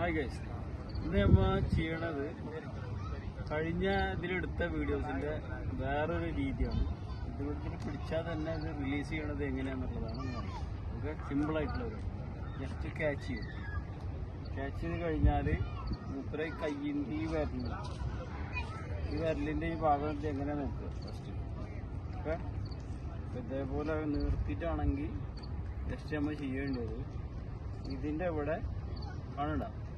Hi guys ഇന്ന് നമ്മ ചെയ്യണത് കഴിഞ്ഞ ഇതിലെടുത്ത വീഡിയോസിന്റെ വേറൊരു രീതിയാണ്. ഇതിൽ പിടിച്ചാൽ തന്നെ ഇത് റിലീസ് ചെയ്യണത് എങ്ങനെയാന്നുള്ളതാണ് ഓക്കെ സിമ്പിൾ ആയിട്ടുള്ള ഒരു ജസ്റ്റ് ക്യാച്ച് ചെയ്യും. ക്യാച്ച് ചെയ്ത് കഴിഞ്ഞാൽ മൂപ്പര കയ്യിന്റെ ഈ വിരലിൽ ഈ വിരലിന്റെ ഈ ഭാഗം എങ്ങനെ നോക്കുക? ഫസ്റ്റ് ഓക്കെ ഇതേപോലെ നിർത്തിയിട്ടാണെങ്കിൽ ജസ്റ്റ് നമ്മൾ ചെയ്യേണ്ടത് ഇതിന്റെ ഇവിടെ കാണണ്ട അടുത്ത് പോ.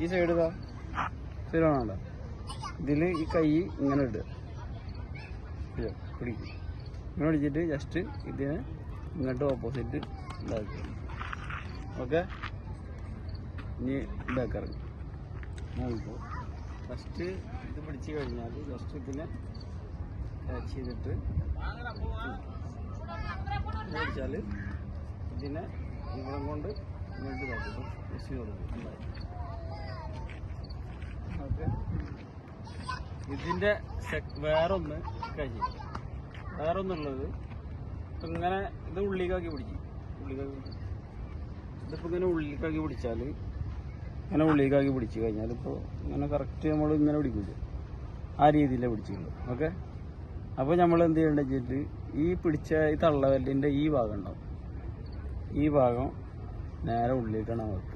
ഈ സൈഡ് ഇതാ. കാണണ്ട ഇതിൽ ഈ കൈ ഇങ്ങനെ ഇടുക പിടിക്കും. ഇങ്ങനെ പിടിച്ചിട്ട് ജസ്റ്റ് ഇതിനെ ഇങ്ങോട്ട് ഓപ്പോസിറ്റ് ഇതാക്കുക ഓക്കെ ഇനി ഇതാക്കിറങ്ങി. ഫസ്റ്റ് ഇത് പിടിച്ച് കഴിഞ്ഞാൽ ജസ്റ്റ് ഇതിനെ ക്യാച്ച് ചെയ്തിട്ട് പിടിച്ചാൽ ഇതിനെ ഇവിടം കൊണ്ട് ഇങ്ങോട്ട് നോക്കും ജസ്റ്റ് കൊടുക്കും ഇതിന്റെ വേറൊന്ന് കഴിഞ്ഞു. വേറൊന്നുള്ളത് ഇങ്ങനെ ഇത് ഉള്ളിക്കാക്കി പിടിക്കും. ഉള്ളിക്കാക്കി പിടിക്കും. ഇതിപ്പോൾ ഇങ്ങനെ ഉള്ളിക്കാക്കി പിടിച്ചാൽ ഇങ്ങനെ ഉള്ളിക്കാക്കി പിടിച്ചു കഴിഞ്ഞാൽ ഇപ്പോൾ ഇങ്ങനെ കറക്റ്റ് നമ്മൾ ഇങ്ങനെ പിടിക്കില്ല ആ രീതിയിലേ പിടിച്ചിട്ടുള്ളൂ ഓക്കെ അപ്പോൾ നമ്മൾ എന്ത് ചെയ്യേണ്ടത് വെച്ചിട്ട് ഈ പിടിച്ച ഈ തള്ളവല്ലിന്റെ ഈ ഭാഗം ഉണ്ടാവും. ഈ ഭാഗം നേരെ ഉള്ളിലേക്കാണ് വെക്കുക.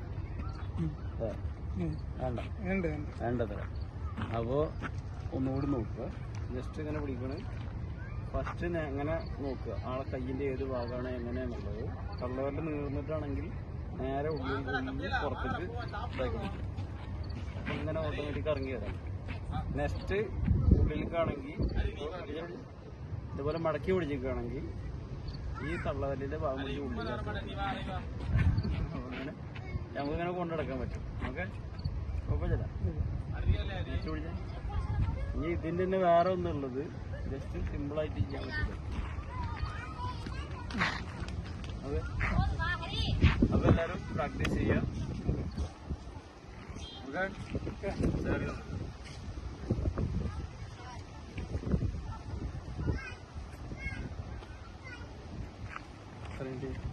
വേണ്ട. വേണ്ടത്ര അപ്പോൾ ഒന്നുകൂടി നോക്കുക. ജസ്റ്റ് ഇങ്ങനെ പിടിക്കണ. ഫസ്റ്റ് എങ്ങനെ നോക്കുക? ആളെ കയ്യിന്റെ ഏത് ഭാഗമാണ് എങ്ങനെയാണുള്ളത് കള്ളവരുടെ നീർന്നിട്ടാണെങ്കിൽ നേരെ ഉള്ളിൽ ഉള്ളിൽ പുറത്തേക്ക് ഇതാക്കി ഇങ്ങനെ ഓട്ടോമാറ്റിക് ഇറങ്ങി വരാം. നെക്സ്റ്റ് ഉള്ളിലേക്കാണെങ്കിൽ ഇതുപോലെ മടക്കി പിടിച്ചിരിക്കുകയാണെങ്കിൽ ഈ തള്ളവല്ലിന്റെ ഭാഗം പിടിച്ച് ഉള്ളിൽ അങ്ങനെ നമുക്കിങ്ങനെ കൊണ്ടുനടക്കാൻ പറ്റും. ഓക്കെ? കുഴപ്പമില്ല ഇനി ഇതിന്റെ തന്നെ വേറെ ഒന്നുള്ളത് ജസ്റ്റ് സിമ്പിളായിട്ട് ചെയ്യാൻ പറ്റില്ല. അതെ അപ്പൊ എല്ലാവരും പ്രാക്ടീസ് ചെയ്യാം. ഓക്കെ. currently